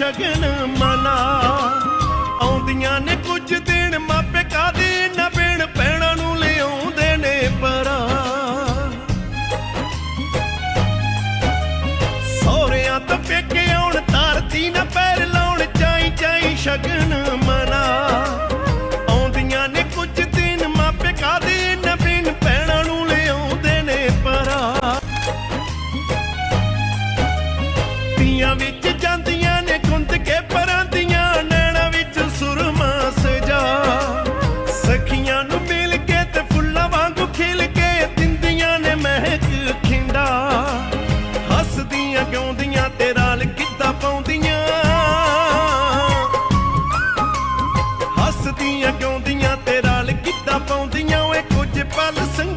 ਸ਼ਗਨ ਮਨਾ। ਆਉਂਦੀਆਂ ਨੇ ਕੁਝ ਦਿਨ ਮਾਪੇ ਕਾਦੇ ਨਾ ਬੇਣ ਪੈਣਾ ਨੂੰ ਲਿਆਉਂਦੇ ਨੇ ਪਰਾਂ। ਸੋਹਰਿਆਂ ਤੋਂ ਪੇਕੇ ਆਉਣ, ਧਰਤੀ ਨਾ ਪੈਰ ਲਾਉਣ, ਚਾਈ ਚਾਈ ਸ਼ਗਨ ਮਨਾ। ਆਉਂਦੀਆਂ ਨੇ ਕੁਝ ਦਿਨ ਮਾਪੇ ਕਾਦੇ ਨਾ ਬੇਣ ਪੈਣਾ ਨੂੰ ਲਿਆਉਂਦੇ ਨੇ ਪਰਾਂ। ਤੀਆਂ ਵਿੱਚ ਹੱਸਦੀਆਂ ਗਾਉਂਦੀਆਂ ਤੇ ਰਲ ਕੀਤਾ ਪਾਉਂਦੀਆਂ ਓਏ ਕੁਝ ਪਲ ਸੰਗ